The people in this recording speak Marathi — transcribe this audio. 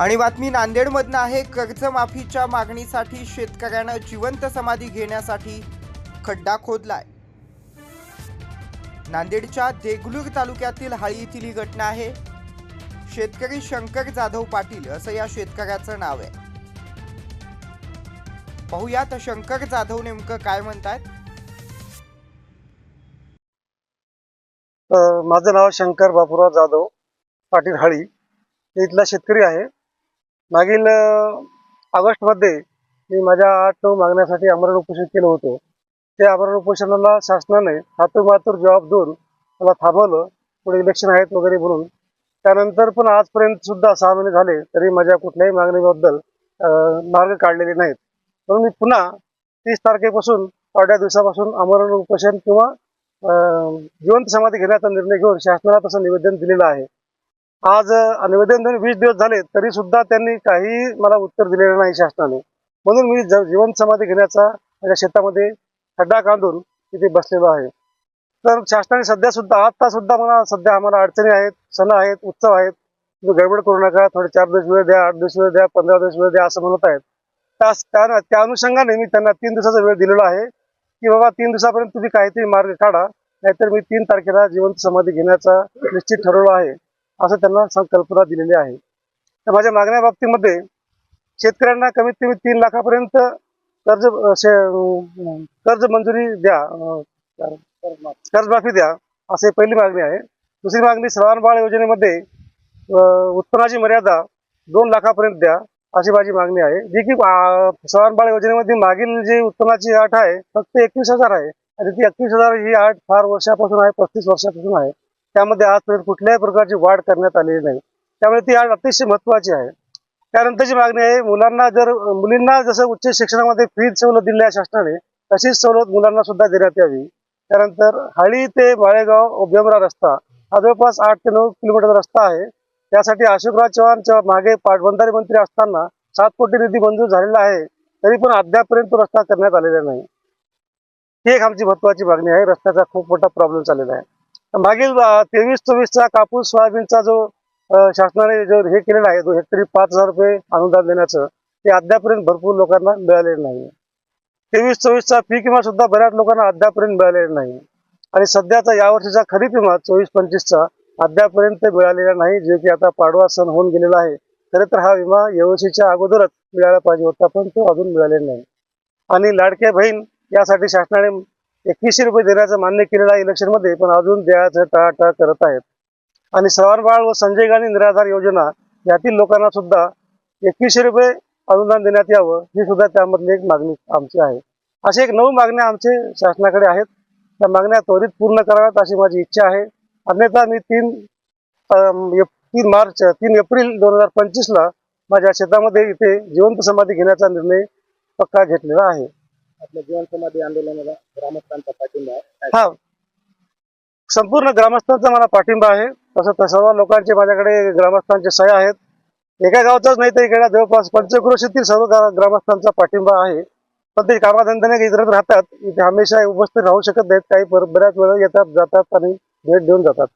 आणि बातमी नांदेडमधनं आहे कर्जमाफीच्या मागणीसाठी शेतकऱ्यानं जिवंत समाधी घेण्यासाठी खड्डा खोदलाय. नांदेडच्या देगलूर तालुक्यातील हाळी येथील ही घटना आहे. शेतकरी शंकर जाधव पाटील असं या शेतकऱ्याचं नाव आहे. पाहुयात शंकर जाधव नेमकं काय म्हणतात माझं नाव शंकर बापूराव जाधव पाटील हळी. इथला शेतकरी आहे. मागील ऑगस्टमध्ये मी माझ्या आठ नऊ मागण्यासाठी आमरण उपोषण केलं होतं. त्या आमरण उपोषणाला शासनाने हातोमातूर जॉब देऊन मला थांबवलं. पुढे इलेक्शन आहेत वगैरे म्हणून. त्यानंतर पण आजपर्यंत सुद्धा सहा महिने झाले तरी माझ्या कुठल्याही मागणीबद्दल मार्ग काढलेले नाहीत. म्हणून मी पुन्हा तीस तारखेपासून अर्ध्या दिवसापासून आमरण उपोषण किंवा जिवंत समाधी घेण्याचा निर्णय घेऊन शासनाला तसं निवेदन दिलेलं आहे. आज निवेदन देऊन वीस दिवस झाले तरी सुद्धा त्यांनी काही मला उत्तर दिलेलं नाही शासनाने. म्हणून मी जीवन समाधी घेण्याचा माझ्या शेतामध्ये खड्डा काढून तिथे बसलेलो आहे. तर शासनाने सध्या सुद्धा आता सुद्धा मला सध्या आम्हाला अडचणी आहेत सण आहेत उत्सव आहेत. तुम्ही गडबड करू नका थोडे चार दिवस वेळ द्या आठ दिवस वेळ द्या पंधरा दिवस वेळ द्या असं म्हणत आहेत. त्या त्या- त्या अनुषंगाने मी त्यांना तीन दिवसाचा वेळ दिलेला आहे की बाबा तीन दिवसापर्यंत तुम्ही काहीतरी मार्ग काढा नाहीतर मी तीन तारखेला जिवंत समाधी घेण्याचा निश्चित ठरवलं आहे. असं त्यांना संकल्पना दिलेली आहे. तर माझ्या मागण्या बाबतीमध्ये शेतकऱ्यांना कमीत कमी तीन लाखापर्यंत कर्ज कर्ज मंजुरी द्या कर्जमाफी द्या असे पहिली मागणी आहे. दुसरी मागणी श्रवण योजनेमध्ये उत्पन्नाची मर्यादा दोन लाखापर्यंत द्या अशी माझी मागणी आहे. जी की श्रवण बाळ योजनेमध्ये मागील जी उत्पन्नाची आठ आहे फक्त एकवीस हजार आहे. आणि ती एकवीस हजार ही आठ फार वर्षापासून आहे पस्तीस वर्षापासून आहे. त्यामध्ये आजपर्यंत कुठल्याही प्रकारची वाढ करण्यात आलेली नाही. त्यामुळे ती आज अतिशय महत्वाची आहे. त्यानंतरची मागणी आहे मुलांना जर मुलींना जसं उच्च शिक्षणामध्ये फी सवलत दिली आहे शासनाने तशीच सवलत मुलांना सुद्धा देण्यात यावी. त्यानंतर हळी ते माळेगाव बेमरा रस्ता हा जवळपास आठ ते नऊ किलोमीटर रस्ता आहे. त्यासाठी अशोकराव चव्हाणच्या मागे पाटबंधारे मंत्री असताना सात कोटी निधी मंजूर झालेला आहे तरी पण अद्यापपर्यंत तो रस्ता करण्यात आलेला नाही. ही एक आमची महत्वाची मागणी आहे. रस्त्याचा खूप मोठा प्रॉब्लेम चाललेला आहे. मागील तेवीस चोवीसचा कापूस सोयाबीनचा जो शासनाने जो हे केलेला आहे तो हेक्टरी पाच हजार रुपये अनुदान देण्याचं ते अद्यापर्यंत भरपूर लोकांना मिळालेलं नाही. तेवीस चोवीसचा पीक विमा सुद्धा बऱ्याच लोकांना अद्यापर्यंत मिळालेला नाही. आणि सध्याचा यावर्षीचा खरीप विमा चोवीस पंचवीसचा अद्यापर्यंत मिळालेला नाही जे की आता पाडवा सण होऊन गेलेला आहे. खरे तर हा विमा यावर्षीच्या अगोदरच मिळायला पाहिजे होता पण तो अजून मिळालेला नाही. आणि लाडक्या बहीण यासाठी शासनाने एकवीसशे रुपये देण्याचं मान्य केलेलं आहे इलेक्शनमध्ये पण अजून द्यायचं टाळाटाळ करत आहेत. आणि श्रवण बाळ व संजय गांधी निराधार योजना यातील लोकांना सुद्धा एकवीसशे रुपये अनुदान देण्यात यावं ही सुद्धा त्यामधली एक मागणी आमची आहे. असे एक नऊ मागण्या आमचे शासनाकडे आहेत. त्या मागण्या त्वरित पूर्ण कराव्यात अशी माझी इच्छा आहे. अन्यथा मी तीन तीन मार्च तीन एप्रिल दोन हजार पंचवीसला माझ्या शेतामध्ये इथे जिवंत समाधी घेण्याचा निर्णय पक्का घेतलेला आहे. आपल्या जीवन समाधी आंदोलनाला ग्रामस्थांचा पाठिंबा आहे. हा. संपूर्ण ग्रामस्थांचा मला पाठिंबा आहे. तसं तर सर्व लोकांचे माझ्याकडे ग्रामस्थांचे सह्या आहेत. एका गावचाच नाही तर इकडे जवळपास पंचक्रोशीतील सर्व ग्रामस्थांचा पाठिंबा आहे. पण ते कामाधंद्याने इतरत राहतात. इथे हमेशा उपस्थित राहू शकत नाहीत. काही बऱ्याच वेळा येतात जातात आणि भेट देऊन जातात